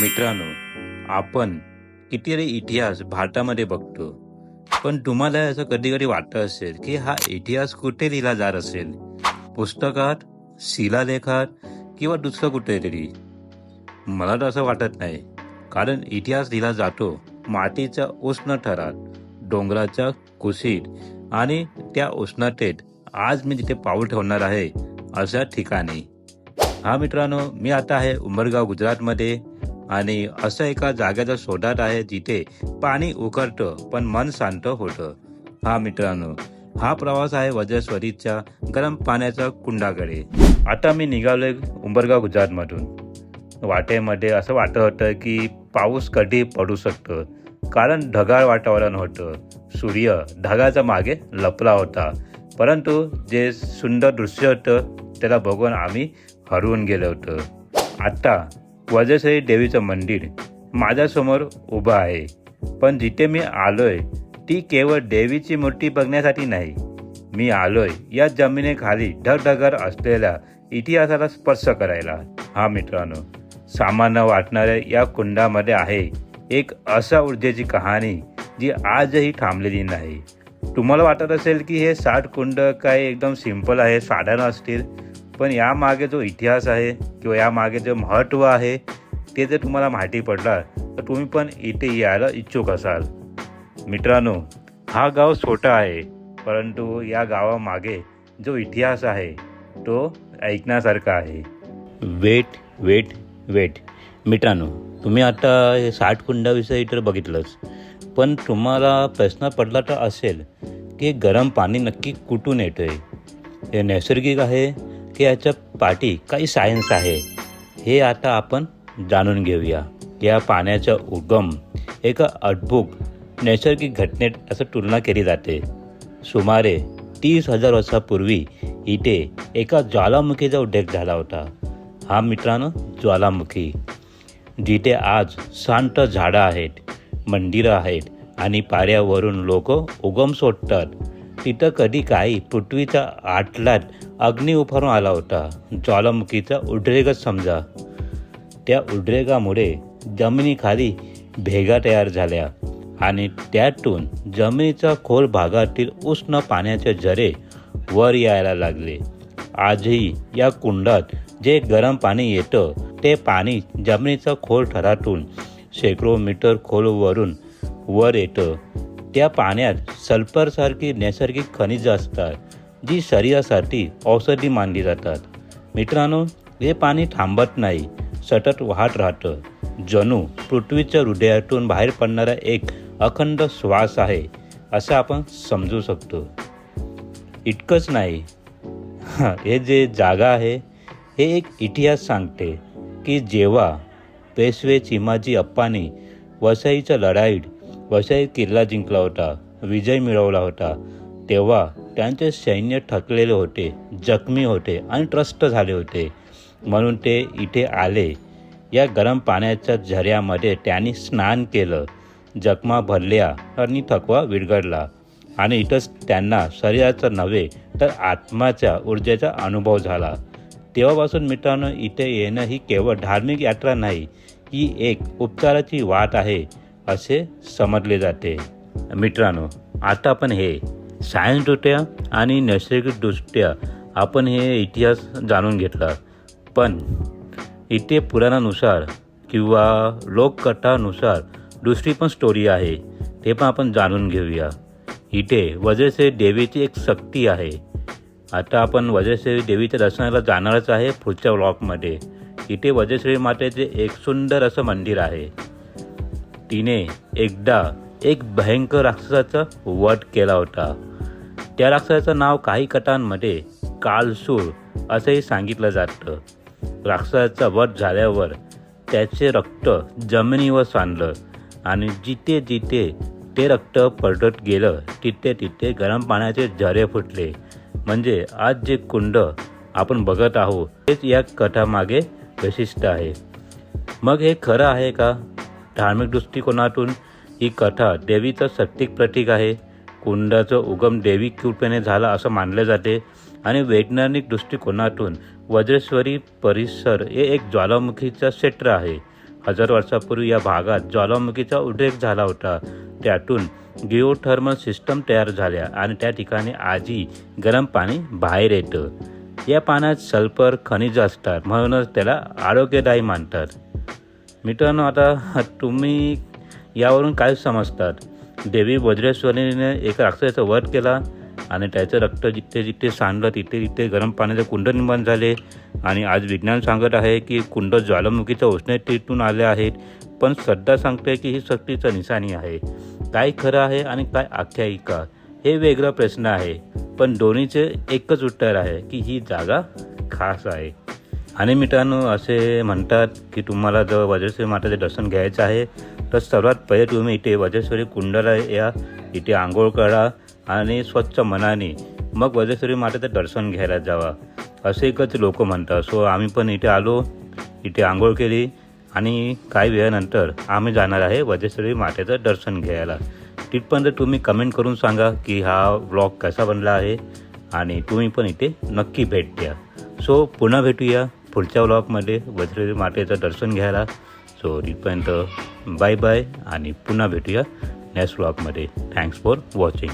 मित्रांनो आपण कितीतरी इतिहास भारतामध्ये बघतो. पण तुम्हाला असं कधी कधी वाटत असेल की हा इतिहास कुठे लिहिला जात असेल? पुस्तकात शिलालेखात किंवा दुसरं कुठेतरी? मला तर असं वाटत नाही. कारण इतिहास लिहिला जातो मातीच्या उष्ण थरात डोंगराच्या कुशीत आणि त्या उष्णतेत. आज मी जिथे पाऊल ठेवणार आहे अशा ठिकाणी. हा मित्रांनो मी आता आहे उंबरगाव गुजरातमध्ये. आणि असं एका जाग्याचा शोधात आहे जिथे पाणी उकळतं पण मन शांत होतं. हा मित्रांनो हा प्रवास आहे वज्रेश्वरीच्या गरम पाण्याच्या कुंडाकडे. आता मी निघालोय उंबरगाव गुजरातमधून. वाटेमध्ये असं वाटत होतं की पाऊस कधी पडू शकतं. कारण ढगाळ वातावरण होतं. सूर्य ढगाच्या मागे लपला होता. परंतु जे सुंदर दृश्य होतं त्याला बघून आम्ही हरवून गेलो होतो. आत्ता वजश्री देवीचं मंदिर माझ्यासमोर उभं आहे. पण जिथे मी आलोय ती केवळ देवीची मूर्ती बघण्यासाठी नाही. मी आलोय या जमिनीखाली ढगढगर असलेल्या इतिहासाला स्पर्श करायला. हा मित्रांनो सामान्य वाटणाऱ्या या कुंडामध्ये आहे एक असा ऊर्जेची कहाणी जी आजही थांबलेली नाही. तुम्हाला वाटत असेल की हे साठ कुंड काय एकदम सिंपल आहे साधारण असतील पण यामागे जो इतिहास आहे किंवा यामागे जे महत्त्व आहे ते जर तुम्हाला माहिती पडला तर तुम्ही पण इथे यायला इच्छुक असाल. मित्रांनो हा गाव छोटा आहे परंतु या गावामागे जो इतिहास आहे तो ऐकण्यासारखा आहे. Wait wait wait. मित्रांनो तुम्ही आता हे साठ कुंडाविषयी तर बघितलंच पण तुम्हाला प्रश्न पडला तर असेल की गरम पाणी नक्की कुठून येतं आहे हे नैसर्गिक आहे की याच्या पाठी काही सायन्स आहे. हे आता आपण जाणून घेऊया. या पाण्याचा उगम एका अद्भुत नैसर्गिक घटनेत असं तुलना केली जाते. सुमारे तीस हजार वर्षापूर्वी इथे एका ज्वालामुखीचा उद्रेक झाला होता. हा मित्रांनो ज्वालामुखी. जिथे आज शांत झाडं आहेत मंदिरं आहेत आणि पाऱ्यावरून लोक उगम सोडतात. तिथं कधी काही पृथ्वीच्या आटलात अग्नी उभारून आला होता. ज्वालामुखीचा उद्रेकच समजा. त्या उद्रेकामुळे जमिनीखाली भेगा तयार झाल्या आणि त्यातून जमिनीच्या खोल भागातील उष्ण पाण्याचे झरे वर यायला लागले. आजही या कुंडात जे गरम पाणी येतं ते पाणी जमिनीच्या खोल थरातून शेकडो मीटर खोलवरून वर येतं. त्या पाण्यात सल्फरसारखी नैसर्गिक खनिजं असतात जी शरीरासाठी औषधी मानली जातात. मित्रांनो हे पाणी थांबत नाही सतत वाहत राहतं. जणू पृथ्वीच्या हृदयातून बाहेर पडणारा एक अखंड श्वास आहे असं आपण समजू शकतो. इतकंच नाही. हे जे जागा आहे हे एक इतिहास सांगते की जेव्हा पेशवे चिमाजी अप्पानी वसईच्या लढाईत वसई किल्ला जिंकला होता विजय मिळवला होता. तेव्हा त्यांचे सैन्य थकलेले होते जखमी होते आणि त्रस्त झाले होते. म्हणून ते इथे आले. या गरम पाण्याच्या झऱ्यामध्ये त्यांनी स्नान केलं. जखमा भरल्या आणि थकवा विरघडला आणि इथंच त्यांना शरीराचा नव्हे तर आत्माच्या ऊर्जेचा अनुभव झाला. तेव्हापासून मित्रांनो इथे येणं ही केवळ धार्मिक यात्रा नाही ही एक उपचाराची वाट आहे. असे समजले जाते. मित्रांनो आता आपण हे सायन्सदृष्ट्या आणि नैसर्गिकदृष्ट्या आपण हे इतिहास जाणून घेतला. पण इथे पुराणानुसार किंवा लोककथानुसार दुसरी पण स्टोरी आहे. ते पण आपण जाणून घेऊया. इथे वज्रश्री देवीची एक शक्ती आहे. आता आपण वज्रश्री देवीच्या दर्शनाला जाणारच आहे पुढच्या ब्लॉकमध्ये इथे वज्रश्री मातेचे एक सुंदर असं मंदिर आहे. तिने एकदा एक भयंकर राक्षसाचा वध केला होता. त्या राक्षसाचं नाव काही कथांमध्ये कालसूर असंही सांगितलं जातं. राक्षसाचा वध झाल्यावर त्याचे रक्त जमिनीवर सांडलं आणि जिथे जिथे ते रक्त पडत गेलं तिथे तिथे गरम पाण्याचे झरे फुटले. म्हणजे आज जे कुंड आपण बघत आहोत तेच या कथामागे वैशिष्ट्य आहे. मग हे खरं आहे का? धार्मिक दृष्टिकोनातून ही कथा देवीचं सत्तिक प्रतीक आहे. कुंडाचं उगम देवी कृपेने झाला असं मानले जाते आणि वैज्ञानिक दृष्टिकोनातून वज्रेश्वरी परिसर हे एक ज्वालामुखीचं क्षेत्र आहे. हजार वर्षापूर्वी या भागात ज्वालामुखीचा उद्रेक झाला होता. त्यातून गिओथर्मल सिस्टम तयार झाल्या आणि त्या ठिकाणी आजी गरम पाणी बाहेर येतं. या पाण्यात सल्फर खनिज असतात म्हणूनच त्याला आरोग्यदायी मानतात. मित्रांनो आता तुम्ही यावरून काय समजतात? देवी वज्रेश्वरीने एक राक्षसाचा वध केला आणि त्याचं रक्त जिथे जिथे सांडलं तिथे तिथे गरम पाण्याचे कुंड निर्माण झाले. आणि आज विज्ञान सांगत आहे की कुंड ज्वालामुखीच्या उष्णतेतून आले आहेत पण श्रद्धा सांगते की ही शक्तीचं निशाणी आहे. काय खरं आहे आणि काय आख्यायिका? हे वेगळा प्रश्न आहे पण दोन्हीचे एकच उत्तर आहे की ही जागा खास आहे. आणि मित्रांनो असे म्हणतात की तुम्हाला जर वज्रेश्वरी माताचे दर्शन घ्यायचं आहे तर सर्वात पहिले तुम्ही इथे वज्रेश्वरी कुंडाला या इथे आंघोळ करा आणि स्वच्छ मनाने मग वज्रेश्वरी मातेचं दर्शन घ्यायला जावा असे एकच लोक म्हणतात. सो आम्ही पण इथे आलो इथे आंघोळ केली आणि काही वेळानंतर आम्ही जाणार आहे वज्रेश्वरी मातेचं दर्शन घ्यायला. तिथपर्यंत तुम्ही कमेंट करून सांगा की हा व्लॉग कसा बनला आहे आणि तुम्ही पण इथे नक्की भेट द्या. सो पुन्हा भेटूया. पुढच्या व्लॉगमध्ये वज्रेरी मातेचं दर्शन घ्यायला. सो तिथपर्यंत बाय बाय आणि पुन्हा भेटूया नेक्स्ट व्लॉगमध्ये थँक्स फॉर वॉचिंग